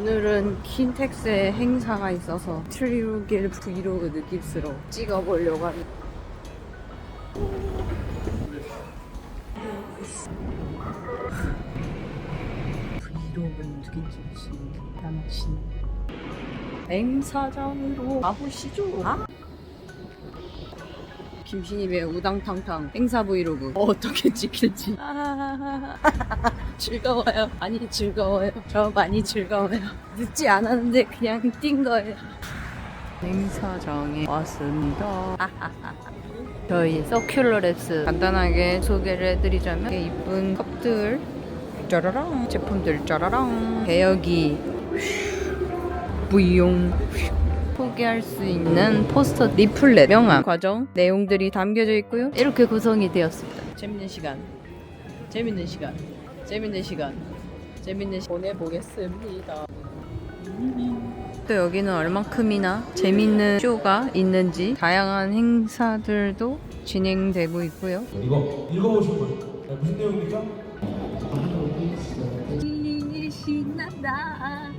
오늘은 킨텍스의 행사가 있어서 트리루길 브이로그 느낌스러워 찍어보려고 합니다. 브이로그는 느낌스럽지 나마신 행사장으로 가보시죠. 아? 김신입의 우당탕탕 행사 브이로그 어떻게 찍힐지 즐거워요. 많이 즐거워요. 저 많이 즐거워요. 늦지 않았는데 그냥 뛴 거예요. 행사장에 왔습니다. 저희 서큘러랩스 간단하게 소개를 해드리자면 이쁜 컵들. 짜라랑. 제품들 짜라랑. 배역이 부용. 소개할 수 있는 포스터 리플렛. 명함. 과정. 내용들이 담겨져 있고요. 이렇게 구성이 되었습니다. 재밌는 시간. 재밌는 시간 재밌는 시간. 재밌는 시간 보내보겠습니다. 또 여기는 얼만큼이나 재밌는 쇼가 있는지 다양한 행사들도 진행되고 있고요. 이거 읽어보실 거예요. 네, 무슨 내용입니까? 신난다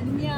안녕.